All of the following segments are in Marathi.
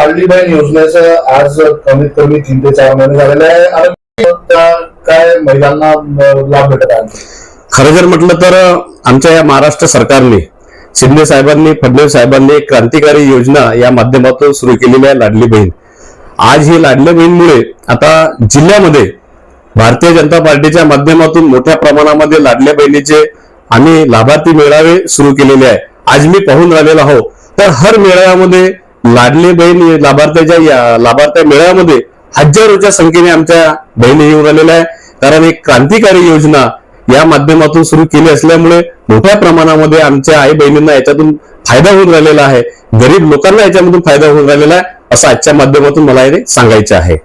लाडली बहीण योजनेचं आज कमीत कमी तीन ते चार महिने झालेले आहे. आणि काय महिलांना लाभ भेटत आहे? खरं जर म्हटलं तर आमच्या या महाराष्ट्र सरकारने शिंदे साहेबांनी फडणवीस साहेबांनी एक क्रांतिकारी योजना या माध्यमातून सुरू केलेली आहे लाडली बहीण. आज ही लाडली बहीणमुळे आता जिल्ह्यामध्ये भारतीय जनता पार्टीच्या माध्यमातून मोठ्या प्रमाणामध्ये लाडल्या बहिणीचे आम्ही लाभार्थी मेळावे सुरू केलेले आहे. आज मी पाहून राहिलेलो आहो. तर हर मेळाव्यामध्ये लाडली बहीण लाभार्थ्याच्या या लाभार्थ्या मेळाव्यामध्ये हजारोच्या संख्येने आमच्या बहिणी येऊन राहिलेल्या आहे. कारण एक क्रांतिकारी योजना या माध्यमातून सुरू केली असल्यामुळे मोठ्या प्रमाणामध्ये आमच्या आई बहिणींना याच्यातून फायदा होऊन राहिलेला आहे. गरीब लोकांना याच्यामधून फायदा होऊन राहिलेला आहे असं आजच्या माध्यमातून मला हे सांगायचं आहे.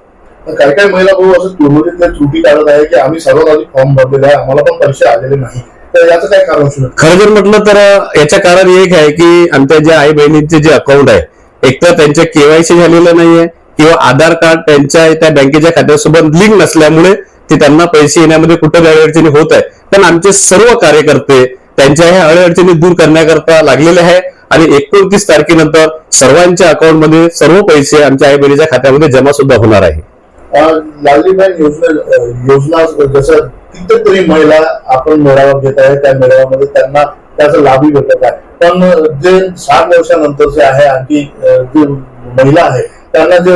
तर काही काही महिला भाऊ असं तुलनेतल्या त्रुटी काढत आहे की आम्ही सर्वात आधी फॉर्म भरलेला आहे आम्हाला पण पैसे आलेले नाही. तर याचं काय कारण खरं जर म्हटलं तर याच्या कारण एक आहे की आमच्या ज्या आई बहिणींचे जे अकाउंट आहे एकतर त्यांच्या केवायसी झालेलं नाहीये किंवा आधार कार्ड त्यांच्या त्या बँकेच्या खात्यासोबत लिंक नसल्यामुळे ते त्यांना पैसे येण्यामध्ये कुठं अडचणी होत आहे. पण आमचे सर्व कार्यकर्ते त्यांच्या ह्या अडचणी दूर करण्याकरता लागलेले आहे आणि एकोणतीस तारखेनंतर सर्वांच्या अकाउंटमध्ये सर्व पैसे आमच्या आई बहिणीच्या खात्यामध्ये जमा सुद्धा होणार आहे. लाडली बँक योजना योजना जसं कितीतरी महिला आपण मेळावा घेत आहे त्या मेळाव्यामध्ये त्यांना त्याचा लाभही भेटत आहे. पण जे साठ वर्षानंतर जे आहे आणखी जे महिला आहे त्यांना जे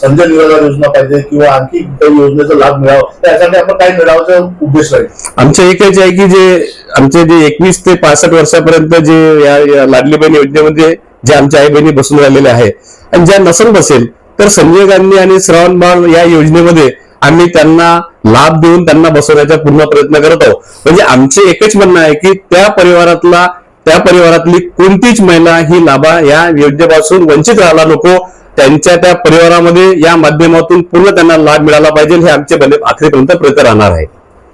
संजय निराधार योजना पाहिजे किंवा आणखी काही योजनेचा लाभ मिळावा त्यासाठी आपण काय मिळावाचा उद्देश राहील. आमचं एकच आहे की जे आमचे जे एकवीस ते पासष्ट वर्षापर्यंत जे या लाडली बहीण योजनेमध्ये जे आमच्या आई बहिणी बसून राहिलेले आहे. आणि ज्या नसन बसेल तर संजय गांधी आणि श्रावण बाळ या योजनेमध्ये आम्ही त्यांना लाभ देऊन त्यांना बसवण्याचा पूर्ण प्रयत्न करत आहोत. म्हणजे आमचे एकच म्हणणं आहे की त्या परिवारातला त्या परिवारातली कोणतीच महिला ही लाभा या योजनेपासून वंचित राहायला नको. त्यांच्या त्या परिवारामध्ये या माध्यमातून पूर्ण त्यांना लाभ मिळाला पाहिजे. हे आमचे आखरीपर्यंत प्रयत्न राहणार आहे.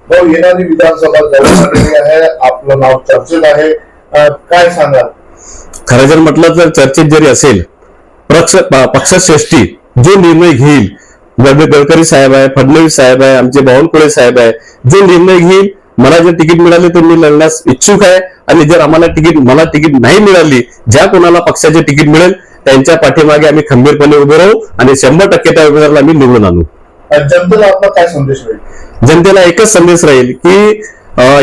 हो येणारी विधानसभा आहे. आपलं नाव चर्चेत आहे. काय सांगाल? खरं जर म्हटलं तर चर्चेत जरी असेल पक्ष पक्षश्रेष्ठी जो निर्णय घेईल गड- गडकरी साहेब आहे फडणवीस साहेब आहे आमचे बावनकुळे साहेब आहे जो निर्णय घेईल मला जर तिकीट मिळाले तर मी लढण्यास इच्छुक आहे. आणि जर आम्हाला तिकीट मला तिकीट नाही मिळाली ज्या कोणाला पक्षाचे तिकीट मिळेल त्यांच्या पाठीमागे आम्ही खंबीरपणे उभे राहू आणि शंभर टक्के त्या उमेदवाराला आम्ही निवडून आणू. जनतेला आपला काय संदेश राहील? जनतेला एकच संदेश राहील की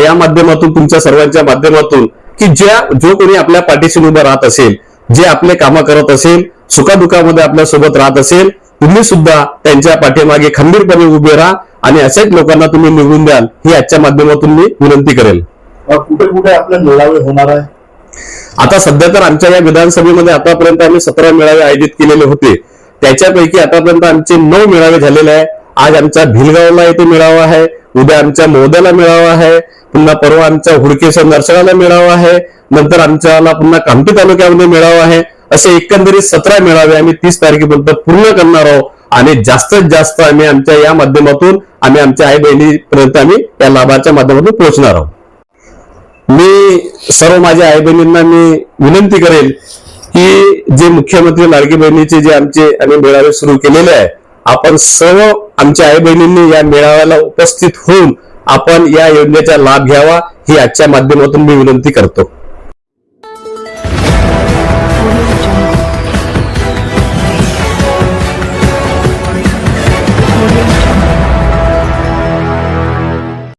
या माध्यमातून तुमच्या सर्वांच्या माध्यमातून की ज्या जो कोणी आपल्या पाठीशी उभं राहत असेल जे आपले कामं करत असेल सुखादुखामध्ये आपल्यासोबत राहत असेल तुम्ही सुद्धा त्यांच्या पाठीमागे खंबीरपणे उभे राहा आणि अशाच लोकांना तुम्ही निवडून द्याल ही आजच्या माध्यमातून मी विनंती करेल. कुठे कुठे आपले मेळावे होणार आहे? आता सध्या तर आमच्या या विधानसभेमध्ये आतापर्यंत आम्ही सतरा मेळावे आयोजित केलेले होते. त्याच्यापैकी आतापर्यंत आमचे नऊ मेळावे झालेले आहे. आज आमच्या भिलगावला येथे मेळावा आहे उद्या आमच्या मोद्याला मेळावा आहे पुन्हा परवा आमच्या हुडकेश्वर नरसगाला मेळावा आहे नंतर आमच्याला पुन्हा कामठी तालुक्यामध्ये मेळावा आहे. असे एकंदरीत सतरा मेळावे आम्ही तीस तारखेपर्यंत पूर्ण करणार आहोत. आणि जास्तीत जास्त आम्ही आमच्या या माध्यमातून आम्ही आमच्या आई बहिणीपर्यंत आम्ही या लाभाच्या माध्यमातून पोहोचणार आहोत. मी सर्व माझ्या आई बहिणींना मी विनंती करेल की जे मुख्यमंत्री लाडकी बहिणीचे जे आमचे आम्ही मेळावे सुरू केलेले आहे आपण सर्व आमच्या आई बहिणींनी या मेळाव्याला उपस्थित होऊन आपण या योजनेचा लाभ घ्यावा ही आजच्या माध्यमातून मी विनंती करतो.